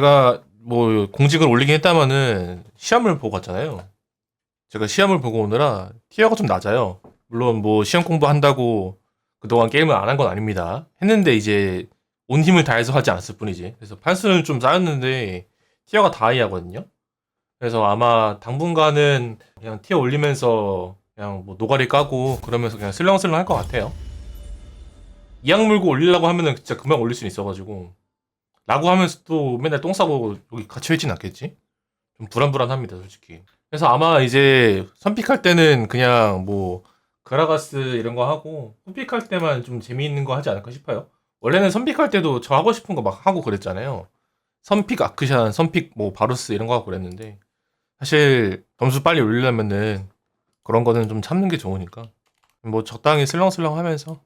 제가 뭐 공직을 올리긴 했다마는 시험을 보고 갔잖아요. 제가 시험을 보고 오느라 티어가 좀 낮아요. 물론 뭐 시험 공부한다고 그동안 게임을 안 한 건 아닙니다. 했는데 이제 온 힘을 다해서 하지 않았을 뿐이지. 그래서 판수는 좀 쌓였는데 티어가 다이하거든요. 그래서 아마 당분간은 그냥 티어 올리면서 그냥 뭐 노가리 까고 그러면서 그냥 슬렁슬렁 할 것 같아요. 이악 물고 올리려고 하면은 진짜 금방 올릴 수 있어가지고 라고 하면서 또 맨날 똥 싸고 여기 갇혀 있진 않겠지? 좀 불안불안합니다, 솔직히. 그래서 아마 이제 선픽할 때는 그냥 뭐 그라가스 이런 거 하고 선픽할 때만 좀 재미있는 거 하지 않을까 싶어요. 원래는 선픽할 때도 저 하고 싶은 거 막 하고 그랬잖아요. 선픽 아크샨, 선픽 뭐 바루스 이런 거 하고 그랬는데 사실 점수 빨리 올리려면은 그런 거는 좀 참는 게 좋으니까 뭐 적당히 슬렁슬렁 하면서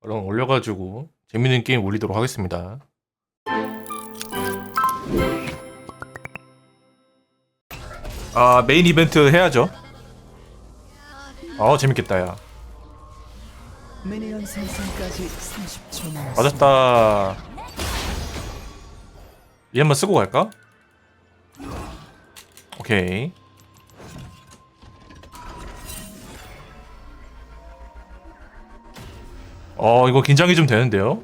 얼른 올려가지고 재밌는 게임 올리도록 하겠습니다. 아 메인 이벤트 해야죠. 아 재밌겠다 야. 미니언 생성까지 30초 남았습니다. 맞았다. 이 한번 쓰고 갈까? 오케이. 어 이거 긴장이 좀 되는데요.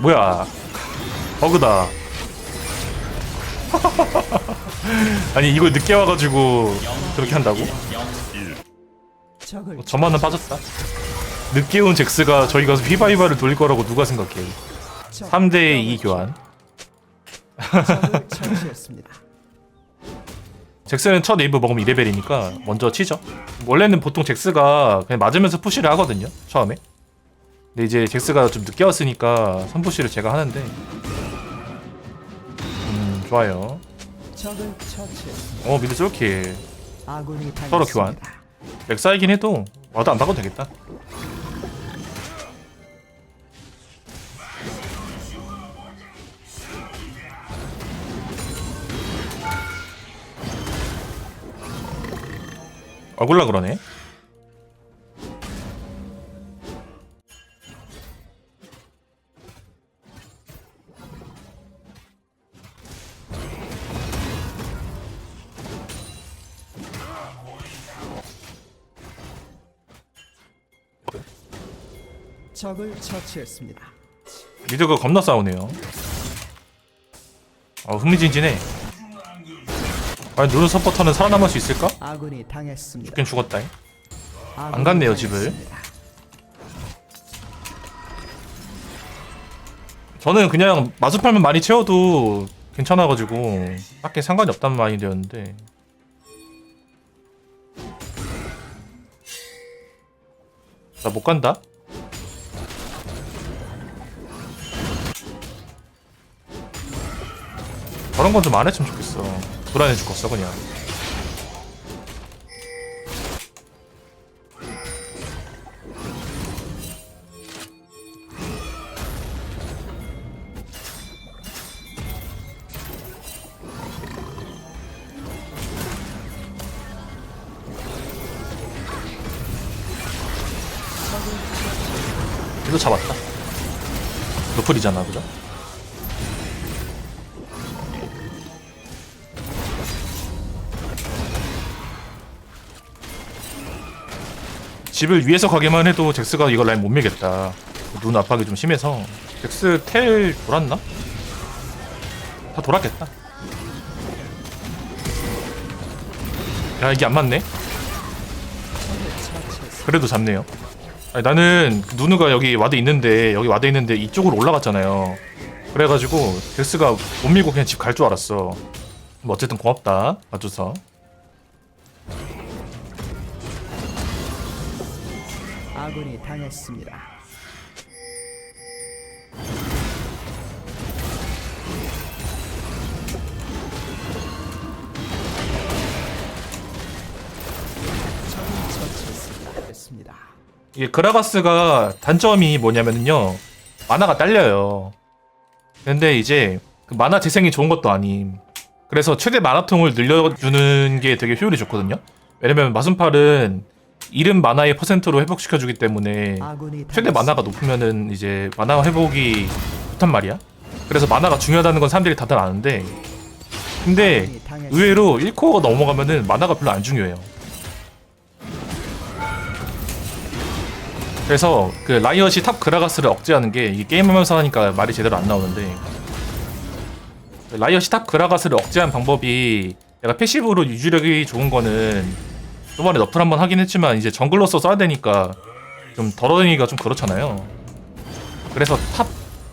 뭐야? 버그다. 아니 이걸 늦게 와가지고 그렇게 한다고? 어, 저만은 빠졌다. 늦게 온 잭스가 저희 가서 휘바휘바를 돌릴 거라고 누가 생각해? 3대 2 교환. 잭스는 첫 웨이브 먹으면 2레벨이니까 먼저 치죠. 원래는 보통 잭스가 그냥 맞으면서 푸시를 하거든요. 처음에. 근데 이제 잭스가 좀 늦게 왔으니까 선푸시를 제가 하는데. 음, 좋아요. 어, 미드. 아군이 서로. 교환. 렉사이긴 해도 와도 안 박아도 되겠다. 억울라 그러네. 적을 처치했습니다. 미드가 겁나 싸우네요. 어, 흥미진진해. 과연 누른 서포터는 살아남을 수 있을까? 아군이 당했습니다. 죽긴 죽었다. 아군이 갔네요, 집을. 저는 그냥 마수팔만 많이 채워도 괜찮아가지고 딱히 상관이 없단 마인드였는데 나 못 간다? 저런 건 좀 안 했으면 좋겠어. 불안해 죽겠어 그냥. 이거 잡았다. 노플이잖아 그죠? 집을 위에서 가기만 해도 잭스가 이거 라인 못 밀겠다 눈 압박이 좀 심해서 잭스 텔 돌았나? 다 돌았겠다 야 이게 안 맞네. 그래도 잡네요. 아니, 나는 그 누누가 여기 와드 있는데 여기 와드 있는데 이쪽으로 올라갔잖아요. 그래가지고 덱스가 못 밀고 그냥 집 갈 줄 알았어. 뭐 어쨌든 고맙다 봐줘서. 아군이 당했습니다. 했습니다. 이게 그라가스가 단점이 뭐냐면요 만화가 딸려요. 근데 이제 그 만화 재생이 좋은 것도 아님. 그래서 최대 만화통을 늘려주는 게 되게 효율이 좋거든요. 왜냐면 마순팔은 이름 만화의 퍼센트로 회복시켜주기 때문에 최대 만화가 높으면은 이제 만화 회복이 좋단 말이야. 그래서 만화가 중요하다는 건 사람들이 다들 아는데 근데 의외로 1코어가 넘어가면은 만화가 별로 안 중요해요. 그래서 그 라이엇이 탑 그라가스를 억제하는 게 이게 게임하면서 하니까 말이 제대로 안 나오는데 라이엇이 탑 그라가스를 억제한 방법이 내가 패시브로 유지력이 좋은 거는 저번에 너플 한번 하긴 했지만 이제 정글로서 써야 되니까 좀 덜어내기가 좀 그렇잖아요. 그래서 탑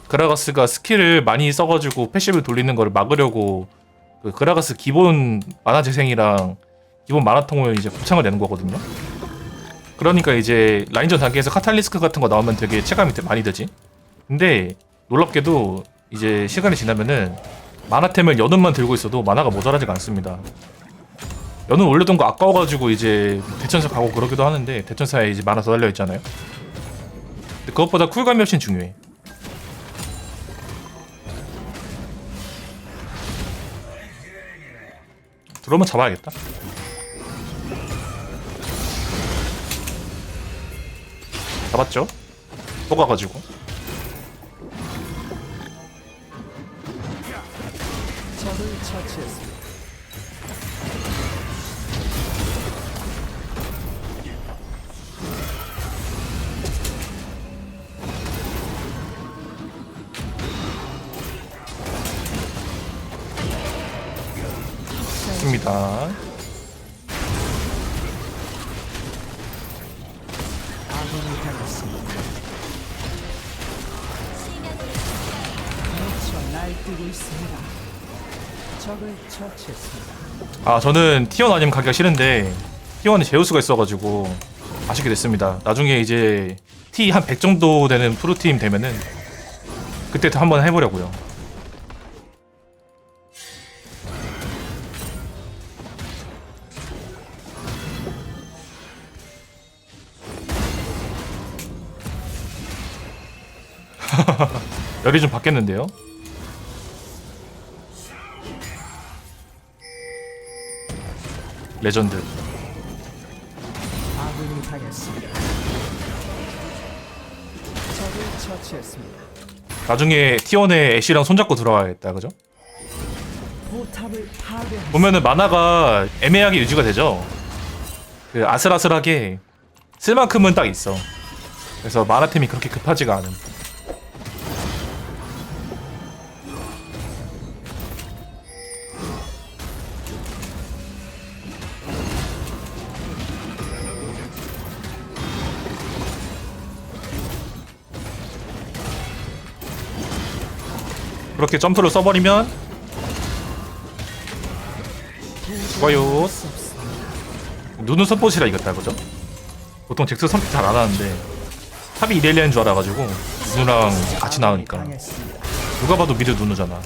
그라가스가 스킬을 많이 써가지고 패시브 돌리는 거를 막으려고 그 그라가스 기본 만화 재생이랑 기본 만화통을 이제 곱창을 내는 거거든요. 그러니까 이제 라인전 단계에서 카탈리스크 같은 거 나오면 되게 체감이 되- 많이 되지. 근데 놀랍게도 이제 시간이 지나면은 만화템을 연운만 들고 있어도 만화가 모자라지가 않습니다. 연운 올려둔 거 아까워가지고 이제 대천사 가고 그러기도 하는데 대천사에 이제 더 달려 있잖아요. 근데 그것보다 쿨감이 훨씬 중요해. 들어오면 잡아야겠다. 잡았죠? 속아가지고. 적을 처치했습니다. 다. 아 저는 T1 아니면 가기가 싫은데 T1에 제우스가 있어가지고 아쉽게 됐습니다. 나중에 이제 T 한 100 정도 되는 프로팀 되면은 그때 또 한번 해보려고요. 열이 좀 바뀌었는데요. 레전드. 아군이 당했습니다. 적을 처치했습니다. 나중에 T1에 애쉬랑 손잡고 들어가야겠다, 그죠? 포탑을 파괴. 보면은 만화가 애매하게 유지가 되죠. 그 아슬아슬하게 쓸 만큼은 딱 있어. 그래서 만화템이 그렇게 급하지가 않은. 그렇게 점프를 써버리면 좋아요. 눈은 선포시라 이겼다 그죠? 보통 잭스 선택 잘 안 하는데 탑이 이렐리아인 줄 알아가지고 누누랑 같이 나오니까. 누가 봐도 미드 누누잖아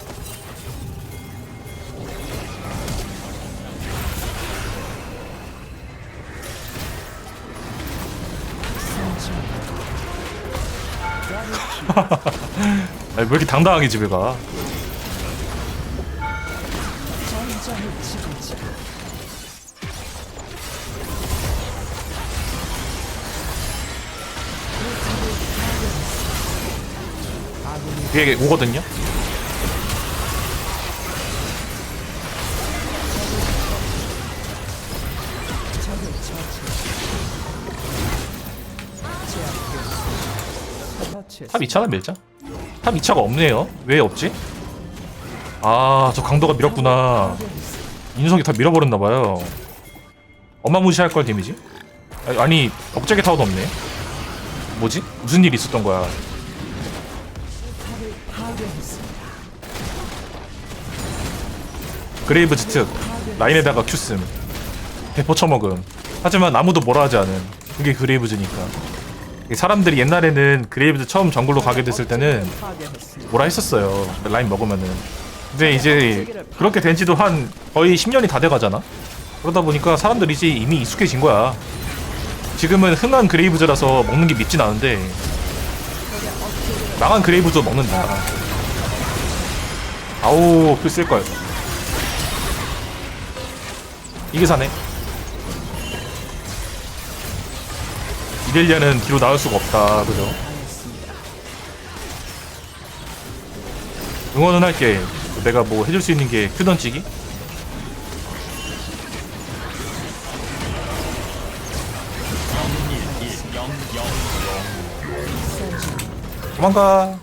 아니 왜 이렇게 당당하게 집에 가 뒤에 오거든요? 탑 2차나 밀자 탑 2차가 없네요 왜 없지? 아 저 강도가 밀었구나 인석이 다 밀어버렸나봐요 어마무시할 걸 데미지? 아니, 아니 억제기 타워도 없네 뭐지? 무슨 일이 있었던 거야. 그레이브즈 특 라인에다가 큐슴 대포 쳐먹음 하지만 아무도 뭐라 하지 않은 그게 그레이브즈니까 사람들이 옛날에는 그레이브즈 처음 정글로 가게 됐을 때는. 뭐라 했었어요. 라인 먹으면은. 근데 이제 그렇게 된 지도 한 거의 10년이 다 돼가잖아? 그러다 보니까 사람들이 이제 이미 익숙해진 거야. 지금은 흔한 그레이브즈라서 먹는 게 밉진 않은데 망한 그레이브즈 먹는다. 아우 그 쓸걸. 이게 사네 이렐리아는 뒤로 나올 수가 없다. 그죠? 응원은 할게. 내가 뭐 해줄 수 있는 게 큐 던지기? 도망가.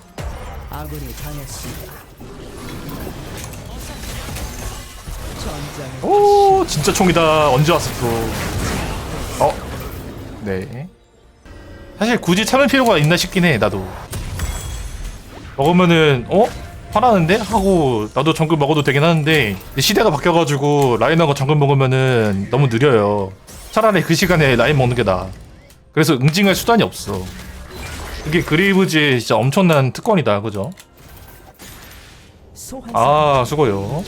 오, 진짜 총이다. 언제 왔어 또? 어, 네. 사실 굳이 참을 필요가 있나 싶긴 해. 나도. 먹으면은 어? 화나는데? 하고 나도 정글 먹어도 되긴 하는데 시대가 바뀌어가지고 라인하고 정글 먹으면은 너무 느려요. 차라리 그 시간에 라인 먹는 게 나아. 그래서 응징할 수단이 없어. 그게 그리브즈의 진짜 엄청난 특권이다, 그죠? 아, 수고요.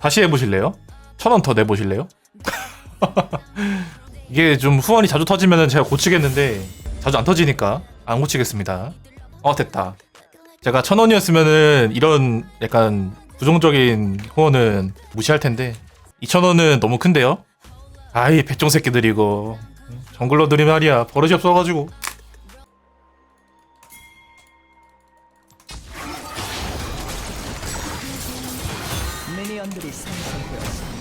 다시 해보실래요? 천 원 더 내보실래요? 이게 좀 후원이 자주 터지면 제가 고치겠는데 자주 안 터지니까 안 고치겠습니다. 어 됐다. 제가 천 원이었으면은 이런 약간 부정적인 후원은 무시할 텐데 이천 원은 너무 큰데요? 아이 백종 새끼들 이거 정글러들이 말이야 버릇이 없어가지고 미니언들이 생성되었습니다.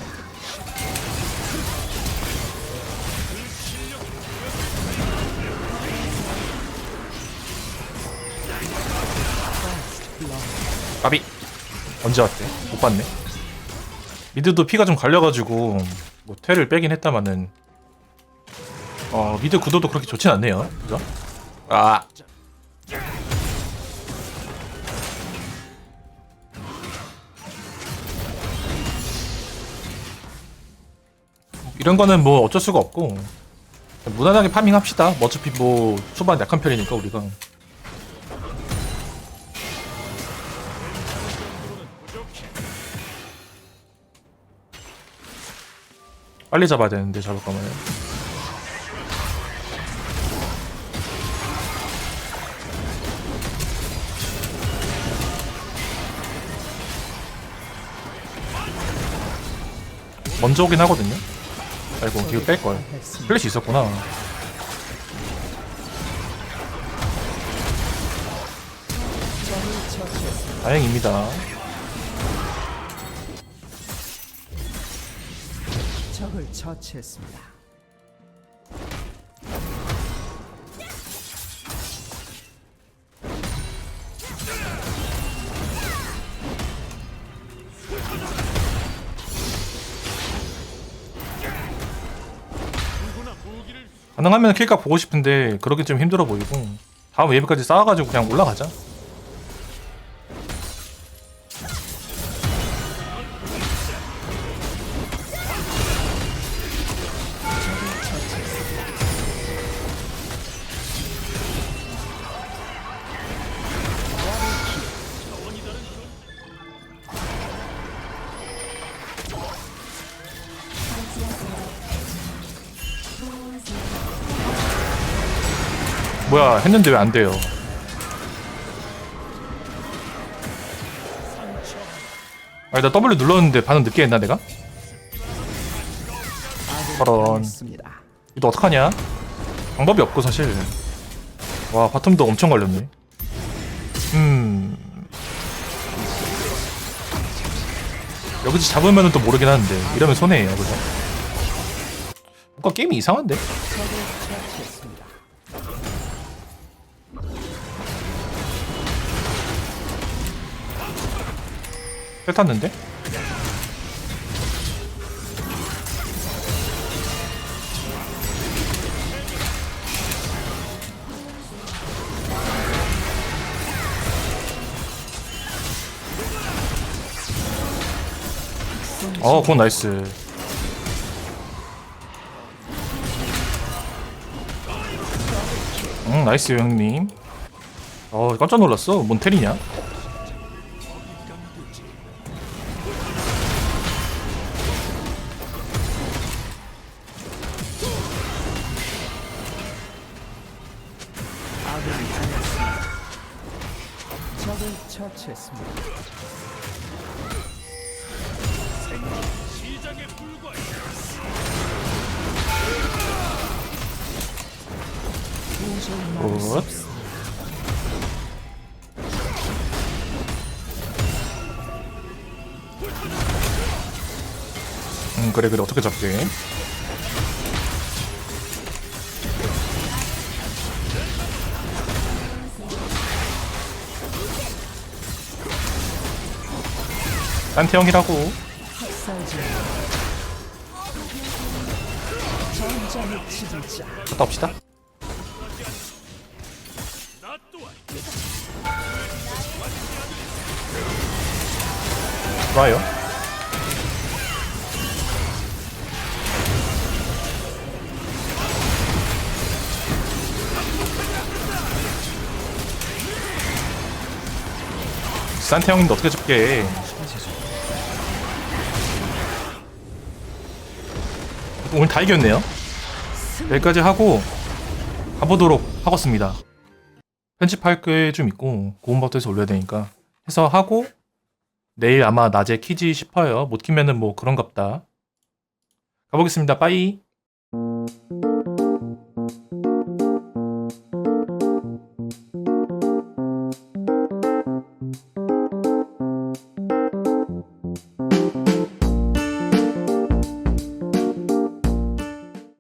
까비 언제 왔대? 못 봤네. 미드도 피가 좀 갈려가지고 뭐 퇴를 빼긴 했다마는 어 미드 구도도 그렇게 좋진 않네요. 그죠? 아 이런 거는 뭐 어쩔 수가 없고 무난하게 파밍합시다. 뭐 어차피 뭐 초반 약한 편이니까 우리가. 빨리 잡아야 되는데 잡을 거면 먼저 오긴 하거든요 아이고 뒤로 뺄걸. 플래시 있었구나. 다행입니다 적을 처치했습니다. 가능하면 킬각 보고 싶은데 그러긴 좀 힘들어 보이고 다음 웨이브까지 쌓아가지고 그냥 올라가자 뭐야 했는데 왜 안 돼요 아니 나 W 눌렀는데 반응 늦게 했나 내가? 저런. 이거 어떡하냐? 방법이 없고 사실 와 바텀도 엄청 걸렸네 음 여기서 잡으면 또 모르긴 하는데 이러면 손해예요 그죠? 뭔가 게임이 이상한데? 탔는데? 어, 그건 나이스. 응, 나이스 형님. 어, 깜짝 놀랐어. 뭔 텔이냐? 굿. 음 그래 그래 어떻게 딴태형이라고. 전장의 지도자. 갔다 옵시다 좋아요. 산태 형인데 어떻게 잡게? 오늘 다 이겼네요. 여기까지 하고 가보도록 하겠습니다. 편집할 게 좀 있고 고음박도에서 올려야 되니까 해서 하고 내일 아마 낮에 키지 싶어요. 못 키면은 뭐 그런갑다. 가보겠습니다. 빠이.